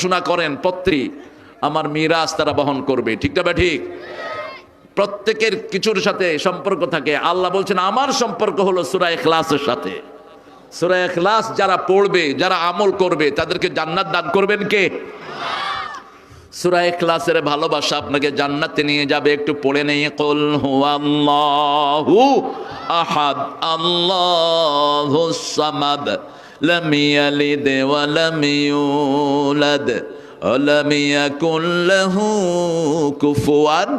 ঘোষণা করেন, পত্রী, আমার মিরাজ তারা বহন করবে। ঠিক না ঠিক প্রত্যেকের কিছুর সাথে সম্পর্ক থাকে। আল্লাহ বলছেন, আমার সম্পর্ক হলো সুরা এখলাসের সাথে। সুরা এখলাস যারা পড়বে, যারা আমল করবে, তাদেরকে জান্নাত দান করবেন কে? সুরা এখলাসের ভালোবাসা আপনাকে জান্নাতে নিয়ে যাবে। একটু পড়ে নেই। কল হুয়াল্লাহু আহাদ, আল্লাহু ওয়া লাম ইউলাদ ওয়া লাম ইয়াকুল লাহু কুফুয়ান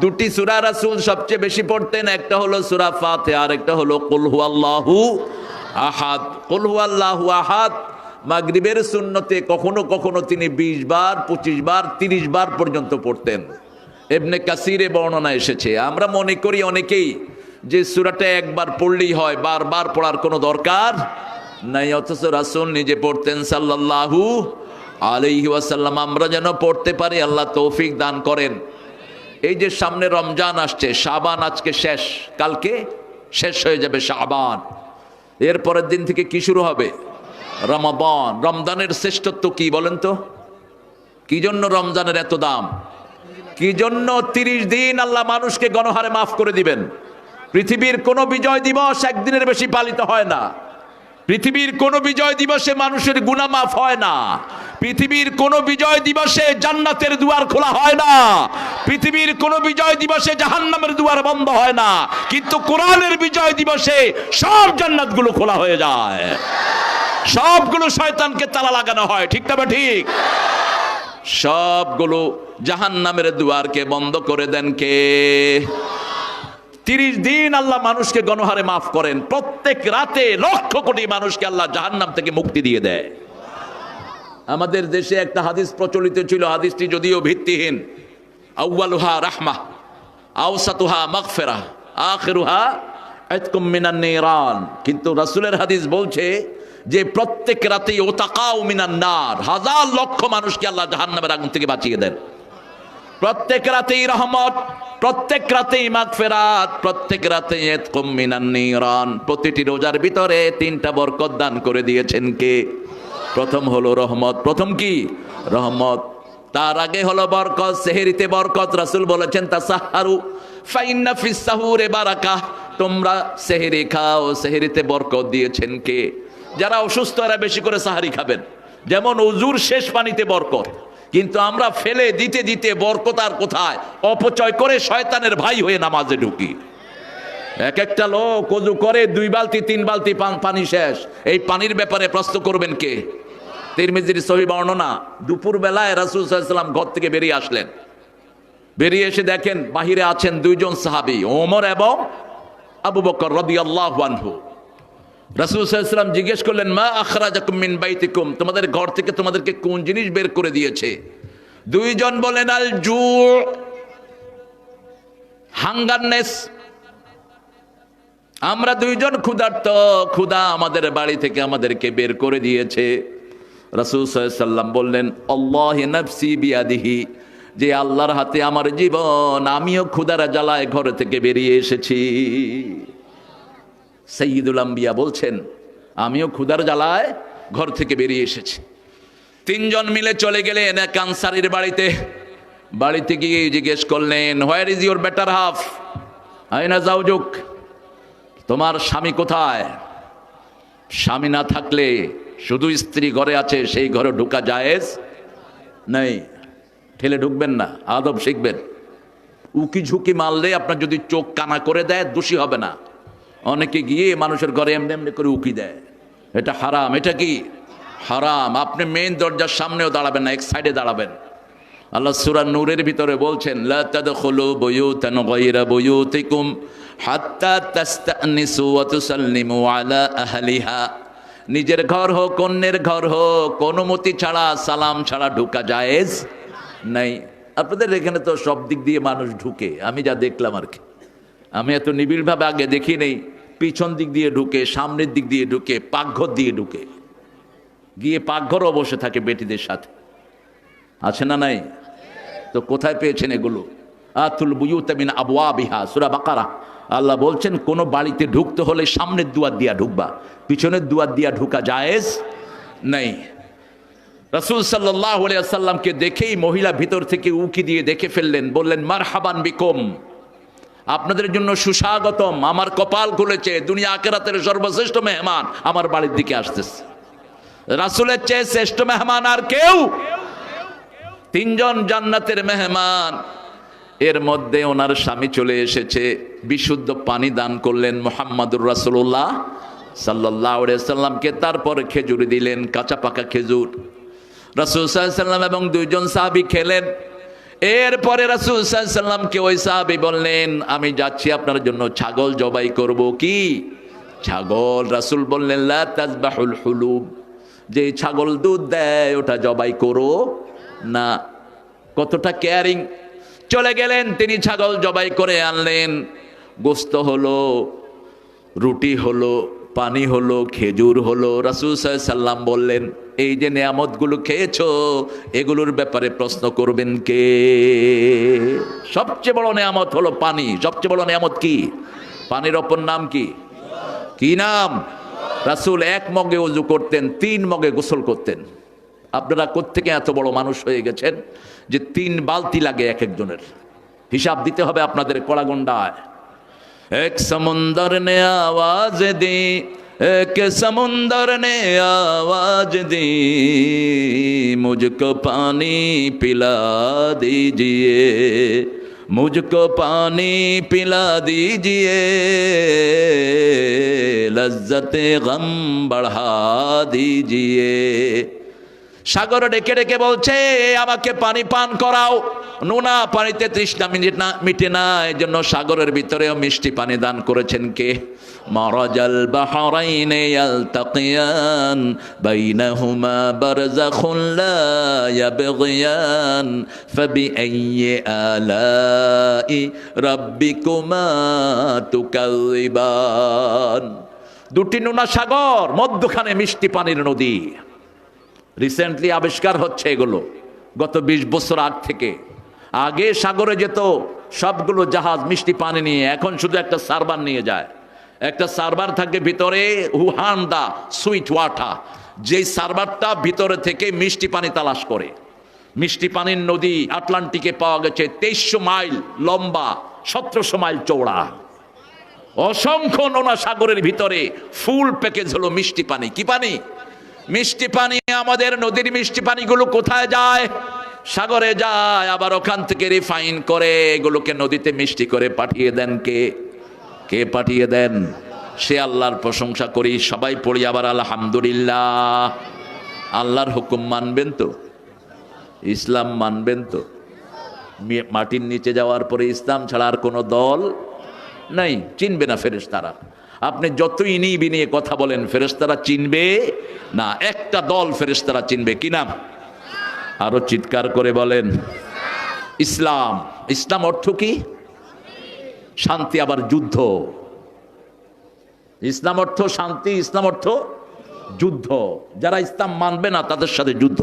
দুটি সূরা রাসূল সবচেয়ে বেশি পড়তেন, একটা হলো সূরা ফাতিহা, আর একটা হলো কুল হুয়াল্লাহু আহাদ। কুল হুয়াল্লাহু আহাদ, মাগরিবের সুন্নতে কখনো কখনো তিনি বিশ বার, পঁচিশ বার, তিরিশ বার পর্যন্ত পড়তেন। এমনি কাসিরে বর্ণনা এসেছে। আমরা মনে করি অনেকেই যে সুরাটা একবার পড়লেই হয়, বারবার পড়ার কোনো দরকার নাই, অথচ রাসুল নিজে পড়তেন সাল্লাল্লাহু আলাইহি ওয়াসাল্লাম। আমরা যেন পড়তে পারি, আল্লাহ তৌফিক দান করেন। এই যে সামনে রমজান আসছে, শাবান আজকে শেষ। কালকে শেষ হয়ে যাবে শাবান। এর পরের দিন থেকে কি শুরু হবে? রমাবান রমজানের শ্রেষ্ঠত্ব কি বলেন তো? কি জন্য রমজানের এত দাম? কি জন্য তিরিশ দিন আল্লাহ মানুষকে গণহারে মাফ করে দিবেন? পৃথিবীর কোনো বিজয় দিবস একদিনের বেশি পালিত হয় না। পৃথিবীর কোনো বিজয় দিবসে মানুষের গুণা মাফ হয় না। পৃথিবীর কোনো বিজয় দিবসে জান্নাতের দুয়ার খোলা হয় না। পৃথিবীর কোনো বিজয় দিবসে জাহান্নামের দুয়ার বন্ধ হয় না। কিন্তু কোরআনের বিজয় দিবসে সব জান্নাতগুলো খোলা হয়ে যায়। সবগুলো শয়তানকে তালা লাগানো হয়, ঠিক না ঠিক? সবগুলো জাহান্নামের দুয়ারকে বন্ধ করে দেন কে? তিরিশ দিন আল্লাহ মানুষকে গণহারে মাফ করেন। প্রত্যেক রাতে লক্ষ কোটি মানুষকে আল্লাহ জাহান্নাম থেকে মুক্তি দিয়ে দেয়। আমাদের দেশে একটা হাদিস প্রচলিত ছিল, হাদিসটি যদিও ভিত্তিহীন। আউ্বালুহা রাহমা আউসাতুহা মাগফেরা আখিরুহা আতকুম মিনান নিরান। কিন্তু রাসূলের হাদিস বলছে যে প্রত্যেক রাতেই ওতাকাউ মিনান নার, হাজার লক্ষ মানুষকে আল্লাহ জাহান্নামের আগুন থেকে বাঁচিয়ে দেন। প্রত্যেক রাতেই রহমত, প্রত্যেক রাতেই মাগফিরাত, প্রত্যেক রাতে প্রতিটি রোজার ভিতরে তিনটা বরকত দান করে দিয়েছেন কে? প্রথম হলো রহমত। প্রথম কি? রহমত। তার আগে হলো বরকত, সেহেরিতে বরকত। রাসূল বলেছেন ফিস সাহুরে বারাকা। তোমরা সেহেরি খাও, সেহেরিতে বরকত দিয়েছেন কে? যারা অসুস্থ বেশি করে সাহারি খাবেন। যেমন উজুর শেষ পানিতে বরকত। কিন্তু আমরা ফেলে দিতে দিতে বরকত আর কোথায়? অপচয় করে শয়তানের ভাই হয়ে নামাজে ঢুকি। এক একটা লোক অজু করে, দুই বালতি, তিন বালতি, পানি শেষ। এই পানির ব্যাপারে প্রশ্ন করবেন কে? তিরমিজির সহি বর্ণনা দুপুর বেলায় রাসুল সাল্লাম ঘর থেকে বেরিয়ে আসলেন। বেরিয়ে এসে দেখেন বাহিরে আছেন দুইজন সাহাবি, ওমর এবং আবু বকর রদি আল্লাহ রাসুল জিজ্ঞেস করলেন, মা আখরাজাকুম মিন বাইতিকুম? তোমাদের ঘর থেকে তোমাদেরকে কোন জিনিস বের করে দিয়েছে? দুইজন বলেন, আল জু হাঙ্গারনেস আমরা দুইজন ক্ষুধার্ত, ক্ষুধা আমাদের বাড়ি থেকে আমাদেরকে বের করে দিয়েছে। রাসুল সাল্লাম বললেন বিয়াদিহি, যে আল্লাহর হাতে আমার জীবন, আমিও ক্ষুধারা জ্বালায় ঘর থেকে বেরিয়ে এসেছি। সৈয়দুল আম্বিয়া বলছেন, আমিও ক্ষুধার জ্বালায় ঘর থেকে বেরিয়ে এসেছি। তিনজন মিলে চলে গেলেন এক আনসারির বাড়িতে। বাড়িতে গিয়ে জিজ্ঞেস করলেন where is your better half আইনা যাওজুক তোমার স্বামী কোথায়? স্বামী না থাকলে শুধু স্ত্রী ঘরে আছে, সেই ঘরে ঢুকা জায়েজ নেই। ঠেলে ঢুকবেন না, আদব শিখবেন। উকি ঝুঁকি মারলে আপনার যদি চোখ কানা করে দেয়, দোষী হবে না। অনেকে গিয়ে মানুষের ঘরে এমনি এমনি করে উকি দেয়। এটা হারাম। এটা কি? হারাম। আপনি মেইন দরজার সামনেও দাঁড়াবেন না, এক সাইডে দাঁড়াবেন। আল্লাহ সুরা নূরের ভিতরে বলছেন নিজের ঘর হোক, অন্যের ঘর হোক, অনুমতি ছাড়া, সালাম ছাড়া ঢুকা জায়েজ নাই। আপনাদের এখানে তো সব দিক দিয়ে মানুষ ঢুকে। আমি যা দেখলাম আর কি। আমি এত নিবিড়ভাবে আগে দেখি নেই পিছন দিক দিয়ে ঢুকে, সামনের দিক দিয়ে ঢুকে, পাকঘর দিয়ে ঢুকে। গিয়ে পাকঘরও বসে থাকে বেটিদের সাথে। আছে না নাই? তো কোথায় পেয়েছেন এগুলো? আতুল বুয়ুতামিন আবওয়া বিহা সুরা বাকারা। আল্লাহ বলছেন, কোনো বাড়িতে ঢুকতে হলে সামনের দুয়ার দিয়া ঢুকবা। পিছনের দুয়ার দিয়া ঢুকা জায়েজ নেই। রাসুল সাল্লাহ আলিয়া সাল্লামকে দেখেই মহিলা ভিতর থেকে উকি দিয়ে দেখে ফেললেন। বললেন মার হাবান বিকম। আপনাদের জন্য সুস্বাগতম। আমার কপাল খুলেছে, দুনিয়া আকেরাতের সর্বশ্রেষ্ঠ মেহমান আমার বাড়ির দিকে আসতেছে। রাসুলের চেয়ে শ্রেষ্ঠ মেহমান আর কেউ? তিনজন জান্নাতের মেহমান। এর মধ্যে ওনার স্বামী চলে এসেছে, বিশুদ্ধ পানি দান করলেন মোহাম্মদুর রাসুল্লাহ সাল্লাহ সাল্লামকে তারপর খেজুর দিলেন, কাঁচা পাকা খেজুর। রাসুল সাল্লাম এবং দুইজন সাহাবি খেলেন। এরপরে রাসুল সাল্লামকে ওই সাহাবি বললেন, আমি যাচ্ছি আপনার জন্য ছাগল জবাই করব। কি? ছাগল। রাসুল বললেন তাজবাহুল হুলুব যে ছাগল দুধ দেয় ওটা জবাই করো না। কতটা কেয়ারিং চলে গেলেন, তিনি ছাগল জবাই করে আনলেন। গোস্ত হলো, রুটি হলো, পানি হলো, খেজুর হলো। রাসুল সাল্লাম বললেন এই যে নিয়ামতগুলো খেয়েছ, এগুলোর ব্যাপারে প্রশ্ন করবেন কে? সবচেয়ে বড় নিয়ামত হলো পানি। সবচেয়ে বড় নিয়ামত কি? পানির অপর নাম কি? কি নাম? রাসুল এক মগে উজু করতেন, তিন মগে গোসল করতেন। আপনারা কোত্থেকে এত বড় মানুষ হয়ে গেছেন যে তিন বালতি লাগে এক একজনের? হিসাব দিতে হবে আপনাদের কড়াগন্ডায় এক সমুন্দর নে আওয়াজ দে एक समुंदर ने आवाज दी मुझको पानी पिला दीजिए मुझको पानी पिला दीजिए लज्जत गम बढ़ा दीजिए সাগর ডেকে ডেকে বলছে আমাকে পানি পান করাও নোনা পানিতে তৃষ্ণা মিনিট না মিটে না এই জন্য সাগরের ভিতরেও মিষ্টি পানি দান করেছেন কে মারাজাল বাহরাইনে ইয়ালতাকিয়ান, বাইনাহুমা বারযাখুন লা ইয়াবগিয়ান, ফাবিআইয়ি আলাই রাব্বিকুমা তুকাযিবান। দুটি নোনা সাগর, মধ্যখানে মিষ্টি পানির নদী। রিসেন্টলি আবিষ্কার হচ্ছে এগুলো, গত ২০ বছর আগ থেকে। আগে সাগরে যেত সবগুলো জাহাজ মিষ্টি পানি নিয়ে, এখন শুধু একটা সার্ভার নিয়ে যায়। একটা সার্ভার থাকে ভিতরে হুহান দা, সুইট ওয়াটার। যেই সার্ভারটা ভিতরে থেকে মিষ্টি পানি তালাশ করে। মিষ্টি পানির নদী আটলান্টিকে পাওয়া গেছে তেইশশো মাইল লম্বা, সতেরোশো মাইল চৌড়া অসংখ্য নোনা সাগরের ভিতরে ফুল প্যাকেজ হলো মিষ্টি পানি। কি পানি? মিষ্টি পানি, আমাদের নদীর মিষ্টি পানিগুলো কোথায় যায়? সাগরে যায়, আবার ওখান থেকে রিফাইন করে এগুলোকে নদীতে মিষ্টি করে পাঠিয়ে দেন কে? কে পাঠিয়ে দেন? সে আল্লাহর প্রশংসা করি, সবাই পড়ি আবার আলহামদুলিল্লাহ। আল্লাহর হুকুম মানবেন তো? ইসলাম মানবেন তো? মাটির নিচে যাওয়ার পরে ইসলাম ছাড়া আর কোনো দল নাই? চিনবে না ফেরেশতারা। আপনি যতই ইনি বিনিয়ে কথা বলেন, ফেরেশতারা চিনবে না? একটা দল ফেরেশতারা চিনবে। কি নাম? আরও চিৎকার করে বলেন, ইসলাম। ইসলাম অর্থ কি? শান্তি আবার যুদ্ধ। ইসলাম অর্থ শান্তি, ইসলাম অর্থ যুদ্ধ। যারা ইসলাম মানবে না, তাদের সাথে যুদ্ধ।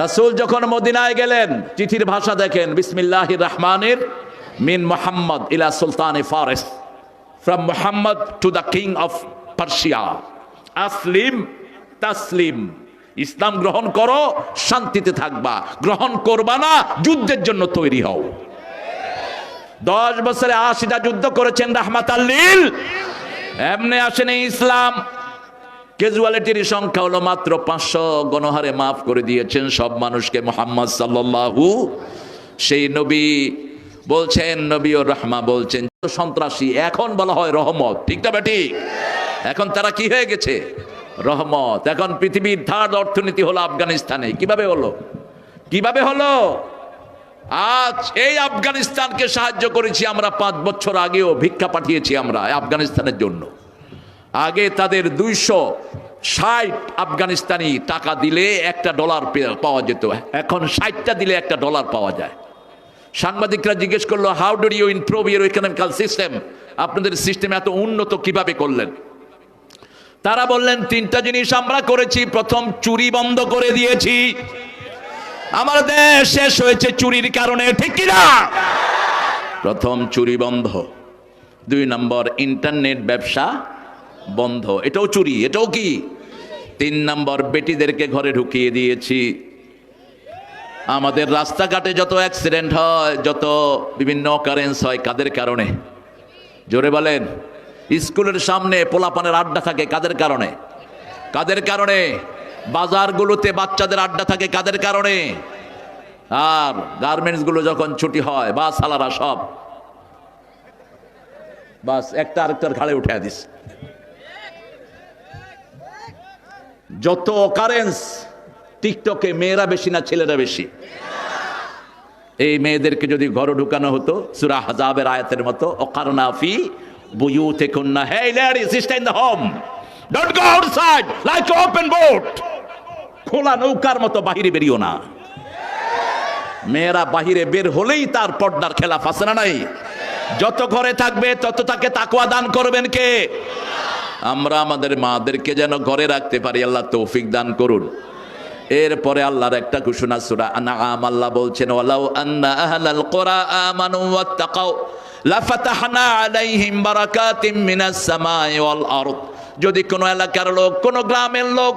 রাসূল যখন মদিনায় গেলেন, চিঠির ভাষা দেখেন বিসমিল্লাহ রহমানের মিন মোহাম্মদ ইলা সুলতান ফারেস from Muhammad to the king of Persia আসলিম, তাসলিম। ইসলাম গ্রহণ করো, শান্তিতে থাকবা। গ্রহণ করবা না, যুদ্ধের জন্য তৈরি হও। দশ বছরে আশিটা যুদ্ধ করেছেন রাহমাত আল্লিল এমনি আসেনি ইসলাম। ক্যাজুয়ালিটির সংখ্যা হলো মাত্র পাঁচশো, গণহারে মাফ করে দিয়েছেন সব মানুষকে মোহাম্মদ সাল্লাল্লাহু। সেই নবী বলছেন, নবী ও রহমা বলছেন সন্ত্রাসী, এখন বলা হয় রহমত। ঠিক না ঠিক এখন তারা কি হয়ে গেছে? রহমত। এখন পৃথিবীর থার্ড অর্থনীতি হলো আফগানিস্তানে। কীভাবে হলো? কীভাবে হলো? আজ এই আফগানিস্তানকে সাহায্য করেছি, আমরা পাঁচ বছর আগেও ভিক্ষা পাঠিয়েছি আমরা আফগানিস্তানের জন্য। আগে তাদের দুইশো ষাট আফগানিস্তানি টাকা দিলে একটা ডলার পাওয়া যেত। এখন ষাটটা দিলে একটা ডলার পাওয়া যায়। সাংবাদিকরা জিজ্ঞেস করল how do you improve your economical system আপনাদের সিস্টেম এত উন্নত কীভাবে করলেন? তারা বললেন, তিনটা জিনিস আমরা করেছি। প্রথম, চুরি বন্ধ করে দিয়েছি। আমার দেশ শেষ হয়েছে চুরির কারণে, ঠিক কিনা? প্রথম চুরি বন্ধ, দুই নম্বর ইন্টারনেট ব্যবসা বন্ধ। এটাও চুরি, এটাও কি? তিন নম্বর বেটিদেরকে ঘরে ঢুকিয়ে দিয়েছি। আমাদের রাস্তাঘাটে যত অ্যাক্সিডেন্ট হয়, যত বিভিন্ন অকারেন্স হয় কাদের কারণে? জোরে বলেন, স্কুলের সামনে পোলাপানের আড্ডা থাকে কাদের কারণে? কাদের কারণে? বাজারগুলোতে বাচ্চাদের আড্ডা থাকে কাদের কারণে? আর গার্মেন্টসগুলো যখন ছুটি হয়, বা সালারা সব। বাস, একটা আরেকটার ঘাড়ে উঠে দিস। যত অকারেন্স টিকটকে মেয়েরা বেশি না ছেলেরা বেশি? এই মেয়েদেরকে যদি ঘরে ঢুকানো হতো, সুরা হাজাবের আয়াতের মতো অকারনাফি বুয়ুতে কন্যা হে ladies stay in the home don't go outside like open boat খোলা নৌকার মতো বাহিরে বেরিও না। মেয়েরা বাহিরে বের হলেই তার পর্দার খেলা ফাঁসে না নাই? যত ঘরে থাকবে, তত তাকে তাকওয়া দান করবেন কে? আমরা আমাদের মাদেরকে যেন ঘরে রাখতে পারি, আল্লাহ তৌফিক দান করুন। এরপরে আল্লাহর একটা ঘোষণা, সূরা আনআম, আল্লাহ বলছেন, ওয়ালাউ আন্না আহলাল কুরা আমানু ওয়াত্তাকাও লাফাতাহনা আলাইহিম বারাকাতিম মিনাস সামাই ওয়াল আরদ। যদি কোনো এলাকার লোক, কোনো গ্রামের লোক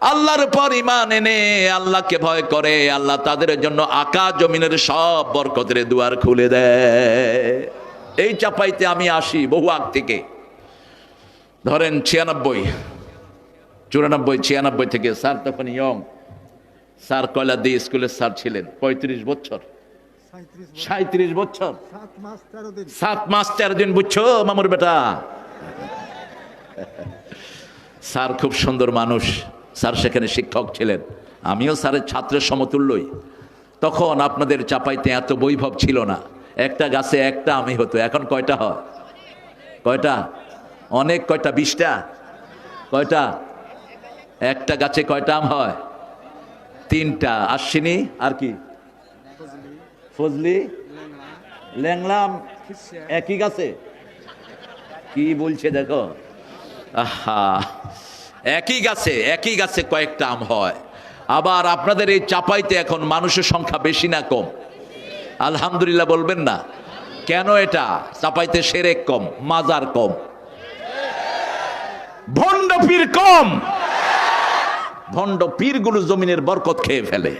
আল্লাহর পর ইমান এনে আল্লাহকে ভয় করে আল্লাহ তাদের জন্য আকাশ জমিনের সব বরকতের দুয়ার খুলে দেয়। এই চাপাইতে আমি আসি বহু আগ থেকে। ধরেন ছিয়ানব্বই চুরানব্বই ছিয়ানব্বই থেকে স্যার তখন ইয়ং। স্যার কয়লা দিয়ে স্কুলের স্যার ছিলেন পঁয়ত্রিশ বছর। সাঁত্রিশ বছর, সাত মাস তেরো দিন বুঝছ মামুর বেটা? স্যার খুব সুন্দর মানুষ। স্যার সেখানে শিক্ষক ছিলেন। আমিও স্যারের ছাত্রের সমতুল্যই। তখন আপনাদের চাপাইতে এত বৈভব ছিল না। একটা গাছে একটা আমি হতো। এখন কয়টা হয়? কয়টা? অনেক কয়টা? বিশটা? কয়টা? একটা গাছে কয়টা আম হয়? তিনটা। আশ্বিনী? আর কি? ফজলি? ল্যাংলাম একই গাছে? কি বলছে দেখো? আহা! একই গাছে একই গাছে কয়েকটা আম হয়। আবার আপনাদের এই চাপাইতে এখন মানুষের সংখ্যা বেশি না কম। আলহামদুলিল্লাহ বলবেন না। কেন এটা? চাপাইতে সেরেক কম, মাজার কম। ভণ্ড পীর কম। ভণ্ড পীরগুলো জমিনের বরকত খেয়ে ফেলে।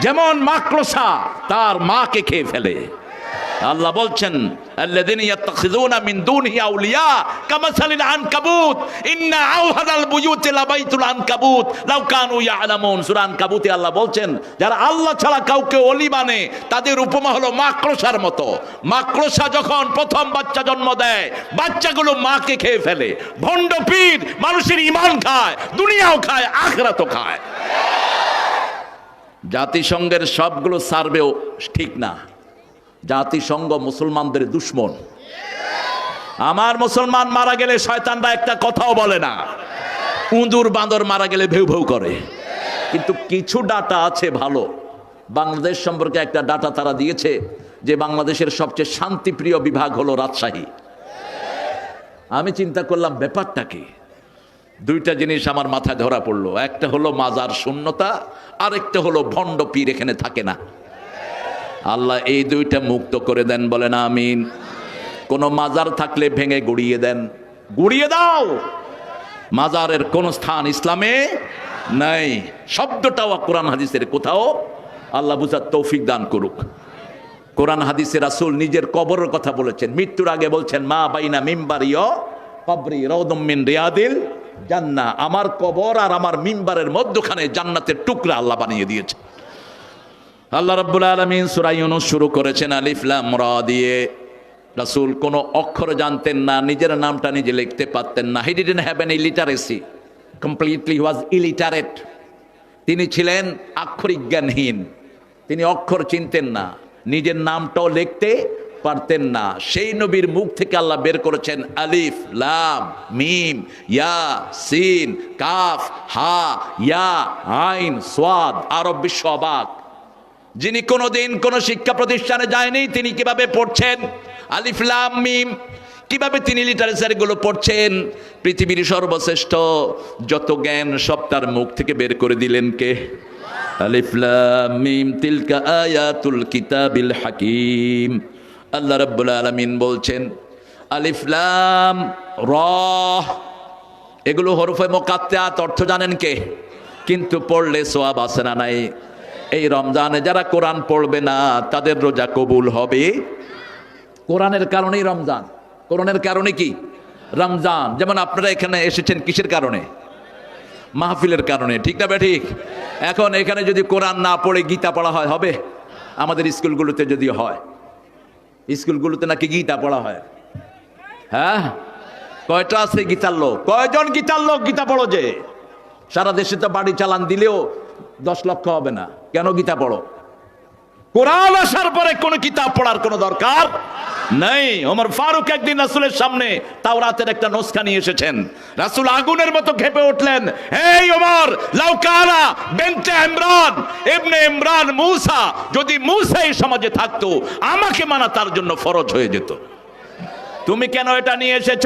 যেমন মাকড়সা, তার মাকে খেয়ে ফেলে। আল্লাহ বলছেন মানে, মাকড়সা যখন প্রথম বাচ্চা জন্ম দেয়, বাচ্চাগুলো মাকে খেয়ে ফেলে। ভণ্ড পীর মানুষের ইমান খায়, দুনিয়াও খায়, আখিরাতও খায়। জাতিসংঘের সবগুলো সার্ভেও ঠিক না। জাতিসংঘ মুসলমানদের দুশ্মন। আমার মুসলমান মারা গেলে শয়তানরা একটা কথাও বলে না। উঁদুর বাঁদর মারা গেলে ভেউ ভেউ করে। কিন্তু কিছু ডাটা আছে ভালো। বাংলাদেশ সম্পর্কে একটা ডাটা তারা দিয়েছে যে বাংলাদেশের সবচেয়ে শান্তিপ্রিয় বিভাগ হলো রাজশাহী। আমি চিন্তা করলাম, ব্যাপারটা কি? দুইটা জিনিস আমার মাথায় ধরা পড়ল। একটা হলো মাজার শূন্যতা, আরেকটা হলো ভণ্ড পীর এখানে থাকে না। আল্লাহ এই দুইটা মুক্ত করে দেন বলেন আমিন। কোনো মাজার থাকলে ভেঙে গুড়িয়ে দেন। গুড়িয়ে দাও। মাজারের কোন স্থান ইসলামে নাই। শব্দটাও কোরআন হাদিসের কোথাও। আল্লাহ বুঝার তৌফিক দান করুক। কোরআন হাদিসের রাসূল নিজের কবরের কথা বলেছেন। মৃত্যুর আগে বলছেন, মা বাইনা মিম্বারিয় কবরি রৌদম মিন রিয়াদিল জান্না আমার কবর আর আমার মিম্বারের মধ্যখানে জান্নাতের টুকরা আল্লাহ বানিয়ে দিয়েছে। আল্লাহ রাব্বুল আলামিন সূরা ইউনূস শুরু করেছেন আলিফ লাম রা দিয়ে। রাসূল কোনো অক্ষর জানতেন না, নিজের নামটা নিজে লিখতে পারতেন না। He didn't have an illiteracy completely was illiterate তিনি ছিলেন আক্ষরিক জ্ঞানহীন তিনি অক্ষর চিনতেন না, নিজের নামটাও লিখতে পারতেন না। সেই নবীর মুখ থেকে আল্লাহ বের করেছেন আলিফ লাম, মিম, ইয়া, সিন, কাফ, হা, ইয়া, আইন, সোয়াদ, আরব বিশ্ব অবাক। যিনি কোনোদিন কোনো শিক্ষা প্রতিষ্ঠানে যায়নি, তিনি কীভাবে পড়ছেন? আলিফলাম মিম। কীভাবে তিনি লিটারেচারগুলো পড়ছেন? পৃথিবীর সর্বশ্রেষ্ঠ যত জ্ঞান সব তার মুখ থেকে বের করে দিলেন কে? আলিফলাম মিম, তিলকা আয়াতুল কিতাবিল হাকিম। আল্লাহ রাব্বুল আলামিন বলছেন আলিফলাম র। এগুলো হরফে মোকাত্তাত অর্থ জানেন কে? কিন্তু পড়লে সোয়াব আসে না, নাই। এই রমজানে যারা কোরআন পড়বে না, তাদের রোজা কবুল হবে। কোরআনের কারণেই রমজান। কোরআনের কারণে কি? রমজান। যেমন আপনারা এখানে এসেছেন কিসের কারণে? মাহফিলের কারণে। ঠিক না ঠিক এখন এখানে যদি কোরআন না পড়ে গীতা পড়া হয়, হবে? আমাদের স্কুলগুলোতে যদি হয়। স্কুলগুলোতে নাকি গীতা পড়া হয়। হ্যাঁ? কয়টা আছে গীতার লোক? কয়জন গীতার লোক গীতা পড়ো যে? সারা দেশে তো বাড়ি চালান দিলেও দশ লক্ষ হবে না। কেন গীতা পড়ো? কোরআন আসার পরে কোনো কিতাব পড়ার কোনো দরকার নেই। ওমর ফারুক একদিন রাসুলের সামনে তাও রাতের একটা নস্কা নিয়ে এসেছেন। রাসুল আগুনের মতো খেপে উঠলেন এই ওমর লাউকানা বেনতে ইমরান, ইবনে ইমরান মুসা, যদি মুসা এই সমাজে থাকতো, আমাকে মানা তার জন্য ফরজ হয়ে যেত। তুমি কেন এটা নিয়ে এসেছ?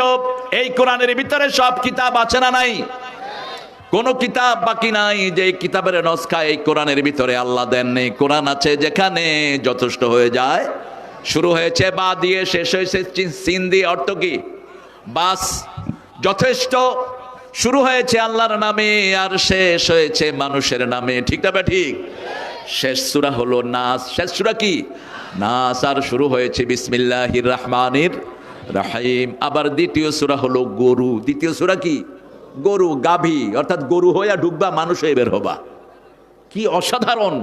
এই কোরআনের ভিতরে সব কিতাব আছে না নাই? কোন কিতাব বাকি নাই যে কিতাবের নস্কা এই কোরআনের ভিতরে আল্লাহ দেননি কোরআন আছে যেখানে যথেষ্ট হয়ে যায়। শুরু হয়েছে বা দিয়ে, শেষ হয়েছে সিন দিয়ে, অর্থ কি? বাস, যথেষ্ট। শুরু হয়েছে আল্লাহর নামে আর শেষ হয়েছে মানুষের নামে। ঠিক না ঠিক শেষ সুরা হলো নাস। শেষ সুরা কি? নাস আর শুরু হয়েছে বিসমিল্লাহির রহমানির রাহিম। আবার দ্বিতীয় সুরা হলো গরু। দ্বিতীয় সুরা কি? গরু গাভী, অর্থাৎ গরু হইয়া ঢুকবা, মানুষ হয়ে বের হবা। কি অসাধারণ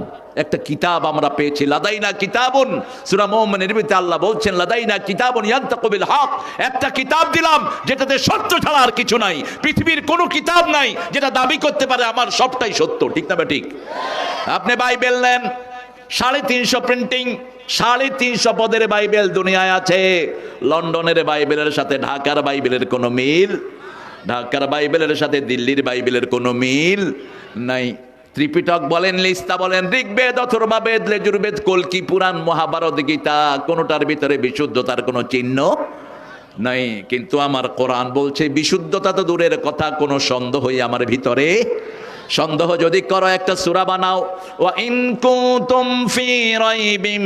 একটা কিতাব আমরা পেয়েছি। লাদাইনা কিতাবন, সূরা মুমিনের নির্মিত আল্লাহ বলছেন, লাদাইনা কিতাবুন ইয়ান্তাকুবিল হক। একটা কিতাব দিলাম, যেটাতে সত্য ছাড়া আর কিছু নাই। পৃথিবীর কোনো কিতাব নাই যেটা দাবি করতে পারে আমার সবটাই সত্য। ঠিক না ঠিক আপনি বাইবেল নেন, সাড়ে তিনশো প্রিন্টিং, সাড়ে তিনশো পদের বাইবেল দুনিয়ায় আছে। লন্ডনের বাইবেলের সাথে ঢাকার বাইবেলের কোনো মিল ঢাকার বাইবেলের সাথে দিল্লির বাইবেলের কোনো মিল নাই। ত্রিপিটক বলেন, লিস্তা বলেন, ঋগ্বেদ অথর্বা বেদ লেজুর্বেদ কলকি, পুরাণ, মহাভারত, গীতা, কোনোটার ভিতরে বিশুদ্ধতার কোনো চিহ্ন নাই। কিন্তু আমার কোরআন বলছে, বিশুদ্ধতা তো দূরের কথা, কোনো সন্দেহই আমার ভিতরে সন্দেহ যদি করো একটা সূরা বানাও। ওয়া ইন কুনতুম ফি রাইবিম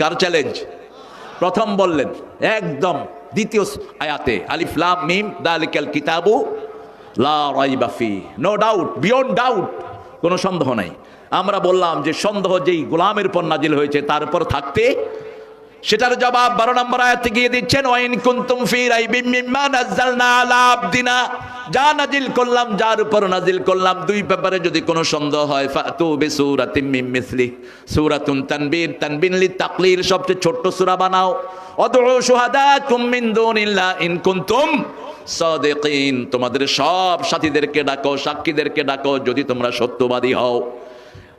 কার চ্যালেঞ্জ প্রথম বললেন, একদম দ্বিতীয় আয়াতে আলিফ লাম মিম দালিকাল কিতাবু লা রাইবা ফি। নো ডাউট বিয়ন্ড ডাউট কোনো সন্দেহ নাই। আমরা বললাম যে সন্দেহ যেই গোলামের উপর নাজিল হয়েছে, তার উপর থাকতে। সেটার জবাব বারো নম্বর আয়াতে গিয়ে দিচ্ছেন, ওয়াইন কুনতুম ফি রাইবিম মিম্মা নাযালনা আলা আবদিনা। যা নাজিল করলাম, যার উপর নাজিল করলাম, দুই ব্যাপারে যদি কোনো সন্দেহ হয়, ফাতু বিসূরাতিম মিন মিসলি সূরাতুন তানবীর, তানবিন লি তাকলির সবচেয়ে ছোট্ট সূরা বানাও। অদউ শুহাদাকুম মিন দুনিল্লাহ, ইন কুনতুম সাদিকিন, তোমাদের সব সাথীদেরকে ডাকো, সাক্ষীদেরকে ডাকো, যদি তোমরা সত্যবাদী হও।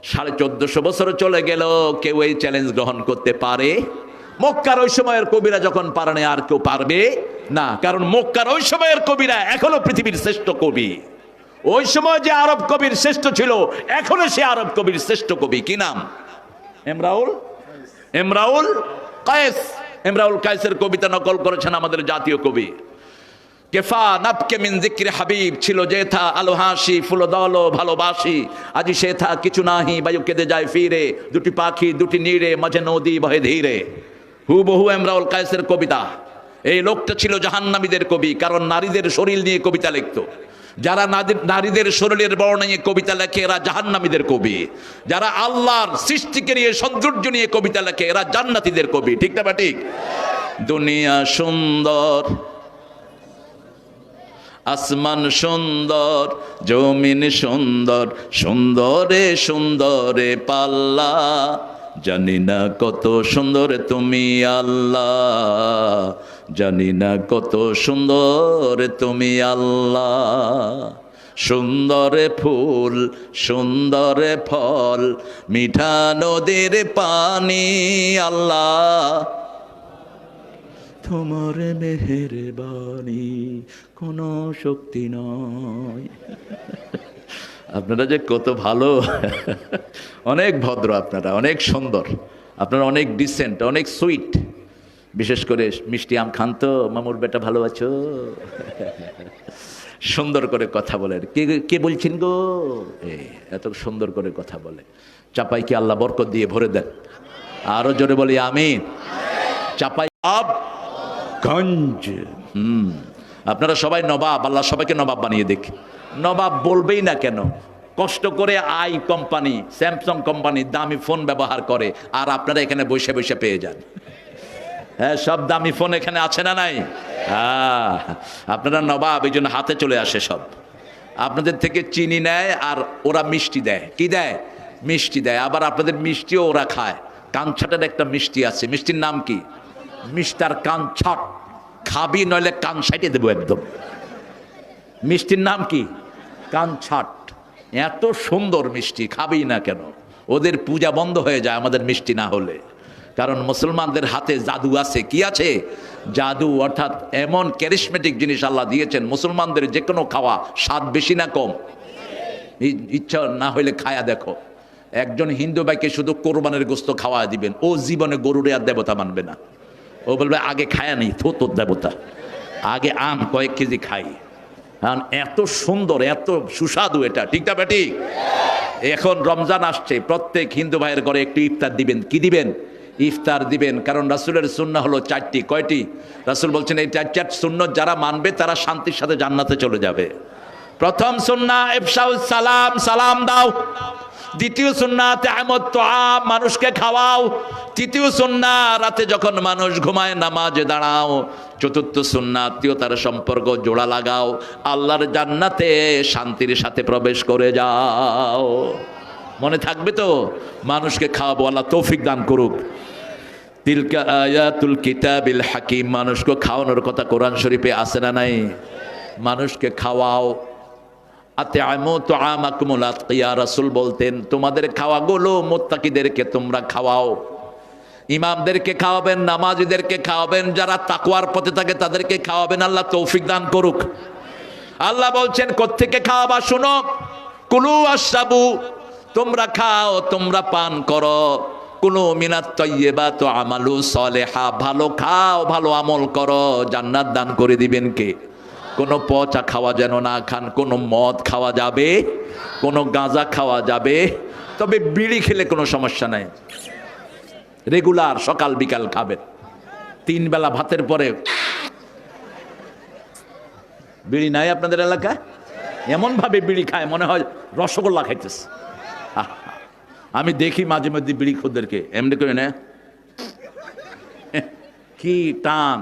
সাড়ে চোদ্দশো বছর চলে গেল, কেউ এই চ্যালেঞ্জ গ্রহণ করতে পারে? মক্কার ওই সময়ের কবিরা যখন পারে আর কেউ পারবে না। কারণ মক্কার ওই সময়ের কবিরা এখনও পৃথিবীর শ্রেষ্ঠ কবি। ওই সময় যে আরব কবির শ্রেষ্ঠ ছিল, এখনও সে আরব কবির শ্রেষ্ঠ কবি। কি নাম? এমরাউল? এমরাউল কায়েস। এমরাউল কায়েসের কবিতা নকল করেছেন আমাদের জাতীয় কবি। কেফা নাপকে মিন জিক্রে হাবিব ছিল যে থা আলো হাসি, ফুলো দলো ভালোবাসি। আজি সে থা কিছু নাহি, বায়ু কেঁদে যায় ফিরে। দুটি পাখি, দুটি নীড়ে, মাঝে নদী বহে ধীরে। হু বহু এমরাউল কায়েসের কবিতা। এই লোকটা ছিল জাহান্নামীদের কবি, কারণ নারীদের শরীর নিয়ে কবিতা লিখতো। যারা নারী- নারীদের শরীরের বর্ণ নিয়ে কবিতা লেখে, এরা জাহান্নামীদের কবি। যারা আল্লাহর সৃষ্টিকে নিয়ে সৌন্দর্য নিয়ে কবিতা লেখে, এরা জান্নাতীদের কবি। ঠিক না বা ঠিক? দুনিয়া সুন্দর। আসমান সুন্দর, জমিন সুন্দর, সুন্দরে সুন্দরে পাল্লা। জানি না কত সুন্দর তুমি আল্লাহ। জানি না কত সুন্দর তুমি আল্লাহ। সুন্দরে ফুল, সুন্দরে ফল, মিঠা নদীর পানি আল্লাহ। তোমার মেহের বাণী কোনো শক্তি নয়। আপনারা যে কত ভালো। অনেক ভদ্র আপনারা অনেক সুন্দর। আপনারা অনেক ডিসেন্ট অনেক সুইট বিশেষ করে মিষ্টি আম খান তো মামুর বেটা ভালো আছো। সুন্দর করে কথা বলেন। কে কে বলছেন গো? এত সুন্দর করে কথা বলে। চাপাই কি আল্লাহ বরকত দিয়ে ভরে দেন? আরও জোরে বলি আমি চাপাই আব গঞ্জ। হুম। আপনারা সবাই নবাব, আল্লাহ সবাইকে নবাব বানিয়ে দেখ নবাব বলবেই না কেন? কষ্ট করে আই কোম্পানি, স্যামসাং কোম্পানি দামি ফোন ব্যবহার করে, আর আপনারা এখানে বসে বসে পেয়ে যান। হ্যাঁ সব দামি ফোন এখানে আছে না নাই? হ্যাঁ আপনারা নবাব, এই জন্য হাতে চলে আসে সব। আপনাদের থেকে চিনি নেয় আর ওরা মিষ্টি দেয়। কি দেয়? মিষ্টি দেয়। আবার আপনাদের মিষ্টিও ওরা খায়। কাঞ্ছাটের একটা মিষ্টি আছে। মিষ্টির নাম কি? মিস্টার কাঞ্ছাট খাবি, নইলে কান সাইটে দেবো একদম। মিষ্টির নাম কি? কান ছাট। এত সুন্দর মিষ্টি, খাবি না কেন? ওদের পূজা বন্ধ হয়ে যায় আমাদের মিষ্টি না হলে। কারণ মুসলমানদের হাতে জাদু আছে। কি আছে? জাদু অর্থাৎ এমন ক্যারিসমেটিক জিনিস আল্লাহ দিয়েছেন, মুসলমানদের যে কোনো খাওয়া স্বাদ বেশি না কম। ইচ্ছা না হইলে খায়া দেখো। একজন হিন্দু ভাইকে শুধু কোরবানের গোস্ত খাওয়া দিবেন, ও জীবনে গরুরে আর দেবতা মানবে না। ও বলবে, আগে খায়া নেই থো তোর দেবতা। আগে আম কয়েক কেজি খাই। কারণ এত সুন্দর, এত সুস্বাদু এটা। ঠিক না বেটি এখন রমজান আসছে, প্রত্যেক হিন্দু ভাইয়ের ঘরে একটু ইফতার দিবেন। কি দিবেন? ইফতার দিবেন। কারণ রাসুলের শূন্য হলো চারটি। কয়টি? রাসুল বলছেন, এই চার চার শূন্য যারা মানবে, তারা শান্তির সাথে জান্নাতে চলে যাবে। প্রথম সুন্না সালাম সালাম দাও। দ্বিতীয় সুন্না তেমত তোয়াম মানুষকে খাওয়াও। তৃতীয় সুন্না রাতে যখন মানুষ ঘুমায়, নামাজে দাঁড়াও। চতুর্থ সুন্না আত্মীয়তার সম্পর্ক জোড়া লাগাও। আল্লাহর জান্নাতে শান্তির সাথে প্রবেশ করে যাও। মনে থাকবে তো? মানুষকে খাওয়াবো, আল্লাহ তৌফিক দান করুক। তিলকা আয়াতুল কিতাবিল হাকিম, মানুষকে খাওয়ানোর কথা কোরআন শরীফে আসে না নাই? মানুষকে খাওয়াও। আতে আমো তো রাসূল বলতেন, তোমাদের খাওয়াগুলো মোত্তাকিদেরকে তোমরা খাওয়াও। ইমামদেরকে খাওয়াবেন, নামাজিদেরকে খাওয়াবেন, যারা তাকওয়ার পথে থাকে তাদেরকে খাওয়াবেন। আল্লাহ তৌফিক দান করুক। আল্লাহ বলছেন, কোত্থেকে খাওয়াবা শুনো? কুলু আশরাবু, তোমরা খাও, তোমরা পান করো। কুলু মিনাত তৈবা তো আমালু সলেহা, ভালো খাও, ভালো আমল করো। জান্নাত দান করে দিবেন কে? কোনো পচা খাওয়া যেন না খান, কোনো মদ খাওয়া যাবে, কোনো গাঁজা খাওয়া যাবে, তবে বিড়ি খেলে কোনো সমস্যা নাই। রেগুলার সকাল বিকাল খাবেন। তিন বেলা ভাতের পরে বিড়ি নাই আপনাদের এলাকায়? এমন ভাবে বিড়ি খায়, মনে হয় রসগোল্লা খাইতেছে। আমি দেখি মাঝে মধ্যে বিড়ি খোদেরকে এমনি করে না। কি টান।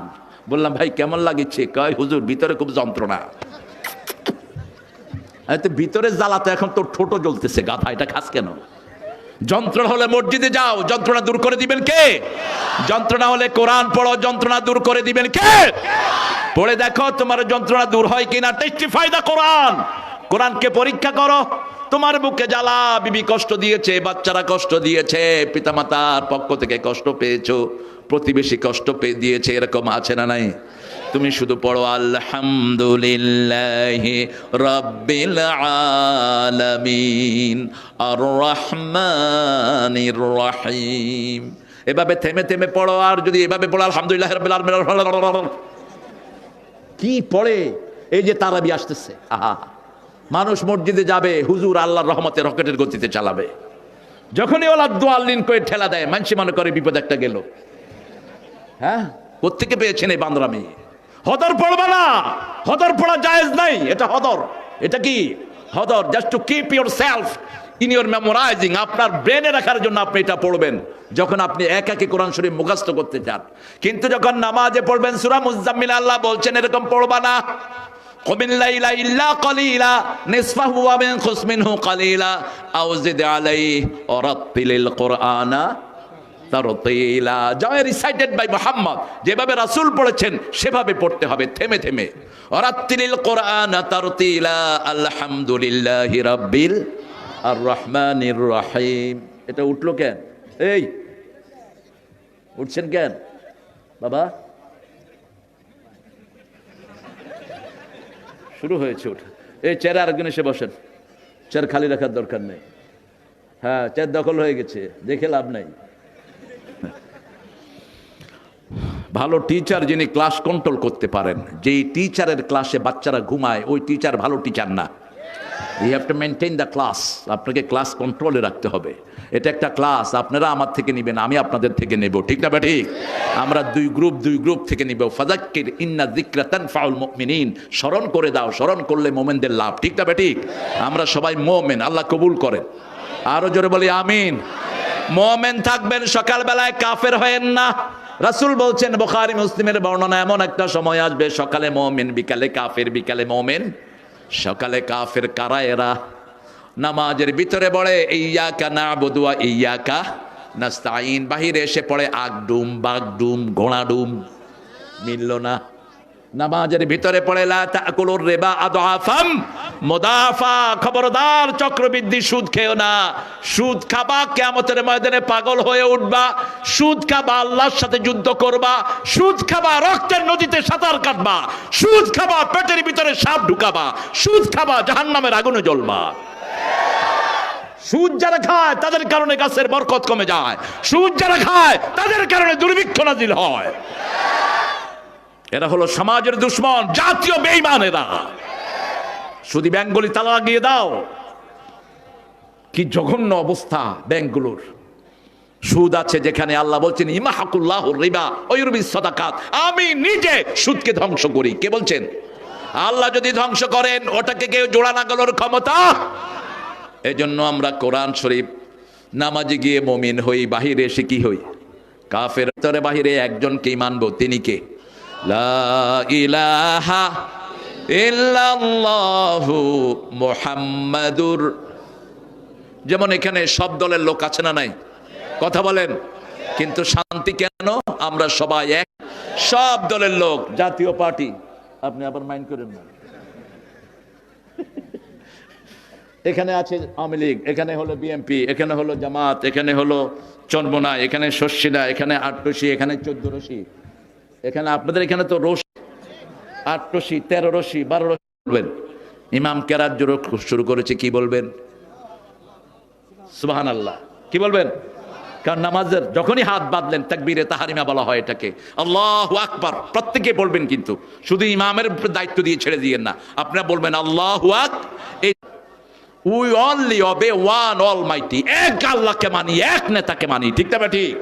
বললাম, ভাই, কেমন লাগছে? কয়, হুজুর, ভিতরে খুব যন্ত্রণা। ভিতরে জ্বালা তো এখন তোর ঠোঁটো জ্বলতেছে, গাধা, এটা খাস কেন? যন্ত্রণা হলে মসজিদে যাও, যন্ত্রণা দূর করে দিবেন কে? যন্ত্রণা হলে কোরআন পড়ো, যন্ত্রণা দূর করে দিবেন কে? পড়ে দেখো, তোমার যন্ত্রণা দূর হয় কিনা টেস্টিফাই দা কোরআন কোরআনকে পরীক্ষা করো, তোমার বুকে জ্বালা, বিবি কষ্ট দিয়েছে, বাচ্চারা কষ্ট দিয়েছে, পিতামাতার পক্ষ থেকে কষ্ট পেয়েছ। প্রতিবেশী কষ্ট পেয়ে দিয়েছে, এরকম আছে না নাই? তুমি শুধু পড়ো, আলহামদুলিল্লাহ রব্বিল আলামিন আর রহমানির রহিম। এভাবে থেমে থেমে পড়ো, আর যদি এভাবে পড়ো, আলহামদুলিল্লাহ রব্বিল আলামিন কি পড়ে? এই যে তারাবি আসতেছে। আহা। মানুষ মসজিদে যাবে, হুজুর আল্লাহর রহমতে রকেটের গতিতে চালাবে। যখনই ওলা দোয়াল্লিন করে ঠেলা দেয়, মানসি মনে করে বিপদ একটা গেল। হ্যাঁ? প্রত্যেকে পেয়েছেন এই বান্দরামি হদর পড়বে না। হদর পড়া জায়েজ নাই। এটা হদর। এটা কি? হদর। Just to keep yourself in your memorising আপনার ব্রেনে রাখার জন্য আপনি এটা পড়বেন, যখন আপনি এক একাকে কোরআন শরীফ মুখস্থ করতে চান। কিন্তু যখন নামাজে পড়বেন, সুরা মুজাম্মিল, আল্লাহ বলছেন, এরকম পড়বা না। কমিল্লাইলা ইল্লা কোরআনা তারতিলা যা রিসাইটেড বাই মোহাম্মদ। যেভাবে রাসূল পড়েছেন, সেভাবে পড়তে হবে। থেমে থেমে। কোরআন আর রহমানির রহিম। এটা উঠল কেন? এই, উঠছেন কেন? বাবা। শুরু হয়েছে ওঠা এই চেয়ারে আরেকজন এসে বসেন। চেয়ার খালি রাখার দরকার নেই। হ্যাঁ চেয়ার দখল হয়ে গেছে। দেখে লাভ নাই। ভালো টিচার যিনি ক্লাস কন্ট্রোল করতে পারেন, যেই টিচারের ক্লাসে বাচ্চারা ঘুমায়, ওই টিচার ভালো টিচার না। You have to maintain the class আপনাকে ক্লাস কন্ট্রোলে রাখতে হবে। এটা একটা ক্লাস আপনারা আমার থেকে নেবেন, আমি আপনাদের থেকে নেব, ঠিক না ঠিক আমরা দুই গ্রুপ দুই গ্রুপ থেকে নিব। ফাজাক্কির ইন্না যিকরা তানফাউল মুমিনিন, স্মরণ করে দাও, স্মরণ করলে মোমেনদের লাভ, ঠিক না ঠিক আমরা সবাই মোমেন, আল্লাহ কবুল করেন। আরও জোরে বলি, আমিন। মোমেন থাকবেন সকালবেলায়, কাফের হয়েন না। রাসূল বলছেন, বোখারি মুসলিমের বর্ণনা এমন একটা সময় আসবে, সকালে মোমেন, বিকালে কাফের, বিকালে মোমেন। সকালে কাফের কারা এরা? নামাজের ভিতরে পড়ে ইয়াকা না বদুয়া ইয়াকা নাস্তাইন বাহিরে এসে পড়ে, আগডুম, বাগডুম, ঘোড়াডুম। মিলল না। নামাজের ভিতরে পড়ে, লা তাকুলুর রিবা খবরদার, চক্রবৃদ্ধি, সুদ খেও না। সুদ খাবা, কিয়ামতের ময়দানে পাগল হয়ে উঠবা। সুদ খাবা, আল্লাহর সাথে যুদ্ধ করবা। সুদ খাবা, রক্তের নদীতে সাঁতার কাটবা। সুদ খাবা, পেটের ভিতরে সাপ ঢুকাবা। সুদ খাবা, জাহান্নামের আগুনে জ্বলবা। সুদ যারা খায়, তাদের কারণে গাছের বরকত কমে যায়। সুদ যারা খায়, তাদের কারণে দুর্ভিক্ষ নাজিল হয়। এরা হলো সমাজের দুশ্মন, জাতীয় বেইমান এরা। শুধু ব্যাংকগুলি তালা লাগিয়ে দাও। কি জঘন্য অবস্থা ব্যাংকগুলোর সুদ আছে যেখানে আল্লাহ বলছেন, ইমাহাকুল্লাহ রিবা, ওয়ুরবি সদাকাত। আমি নিজে সুদকে ধ্বংস করি। কে বলছেন? আল্লাহ যদি ধ্বংস করেন, ওটাকে কেউ জোড়া না গেলোর ক্ষমতা। এজন্য আমরা কোরআন শরীফ নামাজে গিয়ে মমিন হই, বাহিরে এসে কি হই? কাফের তরে বাহিরে একজনকে মানবো তিনি কে? ইলাহা মুহাম্মাদুর। যেমন এখানে সব দলের লোক আছে না নাই? কথা বলেন। কিন্তু শান্তি কেন? আমরা সবাই এক। সব দলের লোক, জাতীয় পার্টি। আপনি আবার মাইন্ড করেন না। এখানে আছে আওয়ামী লীগ, এখানে হলো বিএমপি এখানে হলো জামাত, এখানে হলো চন্মনা এখানে শস্যিনা এখানে আটরশি এখানে চোদ্দ রশি। এখানে আপনাদের এখানে তো রশি, আট রশি, তেরো রশি, বারো রশি বলবেন। ইমাম কেরাত জোর শুরু করেছে, কি বলবেন? সুবাহান আল্লাহ কি বলবেন? কারণ নামাজের যখনই হাত বাঁধলেন, তাকবীরে তাহারিমা বলা হয় এটাকে। আল্লাহ আকবার। প্রত্যেকে বলবেন কিন্তু, শুধু ইমামের দায়িত্ব দিয়ে ছেড়ে দিয়েন না। আপনারা বলবেন, আল্লাহ আক এই we only obey, one almighty এক আল্লাহকে মানি, এক নেতাকে মানি। ঠিক না ঠিক?